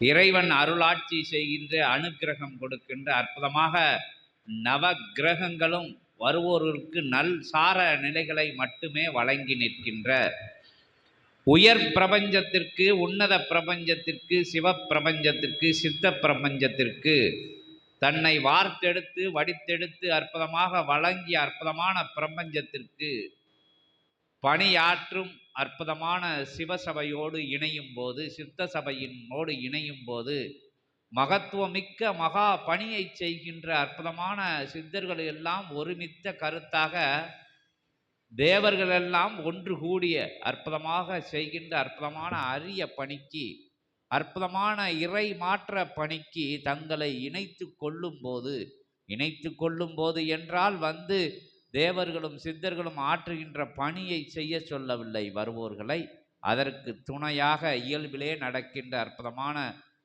இறைவன் அருளாட்சி செய்கின்ற அனுக்கிரகம் கொடுக்கின்ற அற்புதமாக நவ கிரகங்களும் வருவோருக்கு நல் சார நிலைகளை மட்டுமே வழங்கி நிற்கின்ற உயர் பிரபஞ்சத்திற்கு உன்னத பிரபஞ்சத்திற்கு சிவ பிரபஞ்சத்திற்கு சித்த பிரபஞ்சத்திற்கு தன்னை வார்த்தெடுத்து வடித்தெடுத்து அற்புதமாக வழங்கிய அற்புதமான பிரபஞ்சத்திற்கு பணியாற்றும் அற்புதமான சிவசபையோடு இணையும் போது சித்த சபையினோடு இணையும் போது மகத்துவமிக்க மகா பணியை செய்கின்ற அற்புதமான சித்தர்கள் எல்லாம் ஒருமித்த கருத்தாக தேவர்கள் எல்லாம் ஒன்று கூடிய அற்புதமாக செய்கின்ற அற்புதமான அரிய பணிக்கு அற்புதமான இறை மாற்ற பணிக்கு தங்களை இணைத்து கொள்ளும் போது இணைத்து கொள்ளும் போது என்றால் வந்து தேவர்களும் சித்தர்களும் ஆற்றுகின்ற பணியை செய்ய சொல்லவில்லை வருவோர்களை. அதற்கு துணையாக இயல்பிலே நடக்கின்ற அற்புதமான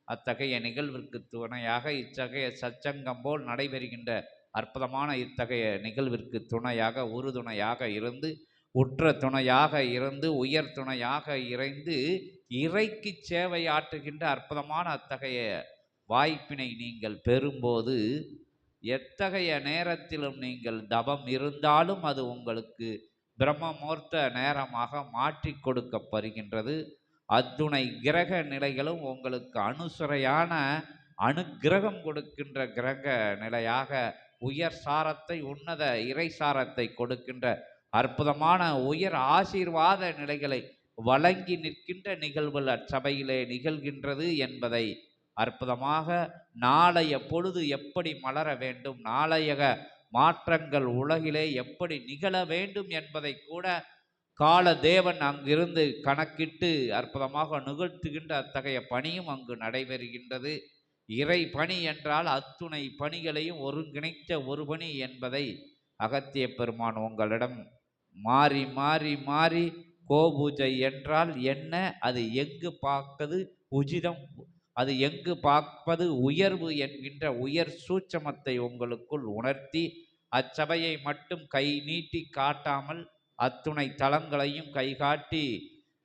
அத்தகைய நிகழ்விற்கு துணையாக இத்தகைய சச்சங்கம் போல் நடைபெறுகின்ற அற்புதமான இத்தகைய நிகழ்விற்கு துணையாக உறுதுணையாக இருந்து உற்ற துணையாக இருந்து உயர் துணையாக இறைந்து இறைக்கு சேவை ஆற்றுகின்ற அற்புதமான அத்தகைய வாய்ப்பினை நீங்கள் பெறும்போது எத்தகைய நேரத்திலும் நீங்கள் தபம் இருந்தாலும் அது உங்களுக்கு பிரம்மமூர்த்த நேரமாக மாற்றி கொடுக்கப்படுகின்றது. அத்துணை கிரக நிலைகளும் உங்களுக்கு அனுசுரையான அனுக்கிரகம் கொடுக்கின்ற கிரக நிலையாக உயர் சாரத்தை உன்னத இறை சாரத்தை கொடுக்கின்ற அற்புதமான உயர் ஆசீர்வாத நிலைகளை வழங்கி நிற்கின்ற நிகழ்வுகள் அச்சபையிலே நிகழ்கின்றது என்பதை அற்புதமாக நாளைய பொழுது எப்படி மலர வேண்டும் நாளைய மாற்றங்கள் உலகிலே எப்படி நிகழ வேண்டும் என்பதை கூட கால தேவன் அங்கிருந்து கணக்கிட்டு அற்புதமாக நிகழ்த்துகின்ற அத்தகைய பணியும் அங்கு நடைபெறுகின்றது. இறை பணி என்றால் அத்துணை பணிகளையும் ஒருங்கிணைத்த ஒரு பணி என்பதை அகத்திய பெருமான் உங்களிடம் மாறி மாறி மாறி கோபூஜை என்றால் என்ன? அது எங்கு பார்க்கது உஜிதம் அது எங்கு பார்ப்பது உயர்வு என்கின்ற உயர் சூட்சமத்தை உங்களுக்குள் உணர்த்தி அச்சபையை மட்டும் கை நீட்டி காட்டாமல் அத்துணை தளங்களையும் கைகாட்டி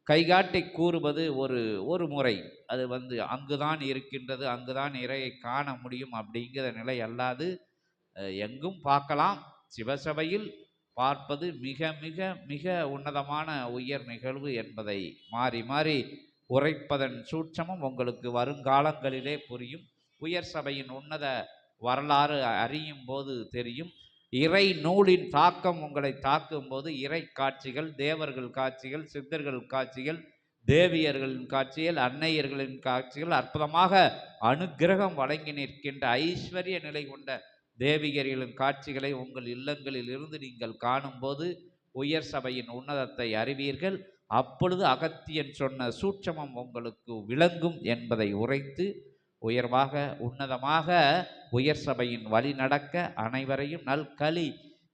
கைகாட்டி கூறுவது ஒரு ஒரு முறை. அது வந்து அங்குதான் இருக்கின்றது அங்குதான் இறையை காண முடியும் அப்படிங்கிற நிலை அல்லாது எங்கும் பார்க்கலாம். சிவசபையில் பார்ப்பது மிக மிக மிக உன்னதமான உயர் நிகழ்வு என்பதை மாறி மாறி உரைப்பதன் சூட்சமும் உங்களுக்கு வருங்காலங்களிலே புரியும். உயர் சபையின் உன்னத வரலாறு அறியும் போது தெரியும். இறை நூலின் தாக்கம் உங்களை தாக்கும் போது இறை காட்சிகள் தேவர்கள் காட்சிகள் சித்தர்கள் காட்சிகள் தேவியர்களின் காட்சிகள் அன்னையர்களின் காட்சிகள் அற்புதமாக அனுக்கிரகம் வழங்கி நிற்கின்ற ஐஸ்வர்ய நிலை கொண்ட தேவிகர்களின் காட்சிகளை உங்கள் இல்லங்களில் இருந்து நீங்கள் காணும்போது உயர் சபையின் உன்னதத்தை அறிவீர்கள். அப்பொழுது அகத்தியன் சொன்ன சூட்சமம் உங்களுக்கு விளங்கும் என்பதை உரைத்து உயர்வாக உன்னதமாக உயர் சபையின் வழி நடக்க அனைவரையும் நல் கலி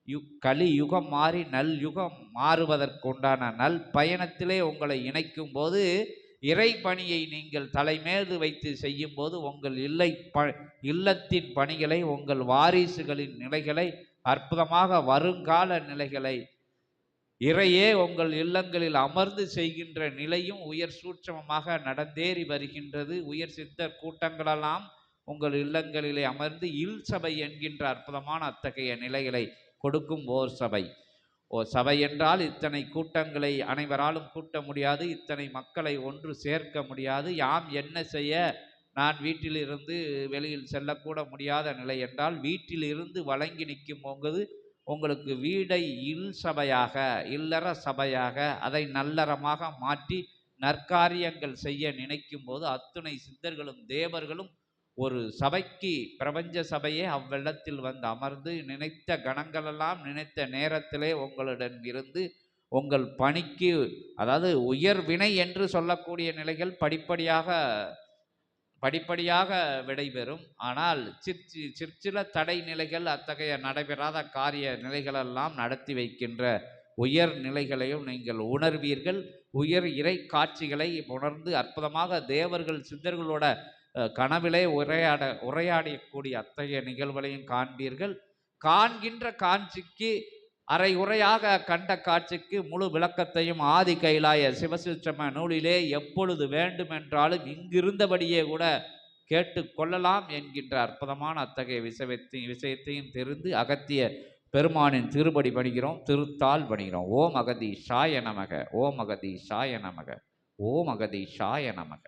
யு கலி யுகம் மாறி நல் யுகம் மாறுவதற்குண்டான நல் பயணத்திலே உங்களை இணைக்கும் போது இறை பணியை நீங்கள் தலைமேது வைத்து செய்யும்போது உங்கள் இல்லை ப இல்லத்தின் பணிகளை உங்கள் வாரிசுகளின் நிலைகளை அற்புதமாக வருங்கால நிலைகளை இறையே உங்கள் இல்லங்களில் அமர்ந்து செய்கின்ற நிலையும் உயர் சூட்சமமாக நடந்தேறி வருகின்றது. உயர் சித்தர் கூட்டங்களெல்லாம் உங்கள் இல்லங்களிலே அமர்ந்து இல் சபை என்கின்ற அற்புதமான அத்தகைய நிலைகளை கொடுக்கும் ஓர் சபை. ஓ சபை என்றால் இத்தனை கூட்டங்களை அனைவராலும் கூட்ட முடியாது இத்தனை மக்களை ஒன்று சேர்க்க முடியாது. யாம் என்ன செய்ய? நான் வீட்டிலிருந்து வெளியில் செல்லக்கூட முடியாத நிலை என்றால் வீட்டிலிருந்து வழங்கி நிற்கும் போது உங்களுக்கு வீடை இல் சபையாக இல்லற சபையாக அதை நல்லறமாக மாற்றி நற்காரியங்கள் செய்ய நினைக்கும் போது அத்துணை சித்தர்களும் தேவர்களும் ஒரு சபைக்கு பிரபஞ்ச சபையே அவ்வெள்ளத்தில் வந்து அமர்ந்து நினைத்த கணங்களெல்லாம் நினைத்த நேரத்திலே உங்களுடன் இருந்து உங்கள் பணிக்கு அதாவது உயர் வினை என்று சொல்லக்கூடிய நிலைகள் படிப்படியாக படிப்படியாக விடைபெறும். ஆனால் சிற்சி சிற்சில தடை நிலைகள் அத்தகைய நடைபெறாத காரிய நிலைகளெல்லாம் நடத்தி வைக்கின்ற உயர் நிலைகளையும் நீங்கள் உணர்வீர்கள். உயர் இறை காட்சிகளை உணர்ந்து அற்புதமாக தேவர்கள் சித்தர்களோட கனவிலே உரையாட உரையாடக்கூடிய அத்தகைய நிகழ்வுகளையும் காண்பீர்கள். காண்கின்ற காட்சிக்கு அரை உரையாக கண்ட காட்சிக்கு முழு விளக்கத்தையும் ஆதி கைலாய சிவசிற்றம நூலிலே எப்பொழுது வேண்டுமென்றாலும் இங்கிருந்தபடியே கூட கேட்டு கொள்ளலாம் என்கின்ற அற்புதமான அத்தகைய விஷயத்தையும் விஷயத்தையும் தெரிந்து அகத்திய பெருமானின் திருப்படி பணிகிறோம் திருத்தால் பணிகிறோம். ஓம் அகதி ஷாய நமக ஓம் அகதி ஷாய நமக ஓம் அகதி ஷாய நமக.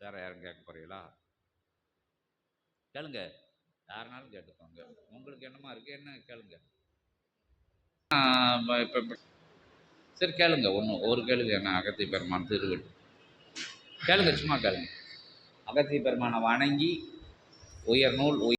வேற யாரும் கேட்க போறீங்களா? கேளுங்க. யாருனாலும் கேட்டுக்கோங்க. உங்களுக்கு என்னமா இருக்கு? என்ன கேளுங்க. இப்போ சரி கேளுங்க. ஒன்று ஒரு கேளுங்க என்ன? அகத்தி பெருமான் திருவடி. கேளுங்க சும்மா கேளுங்க. அகத்தி பெருமானை வணங்கி உயர் நூல் உயர்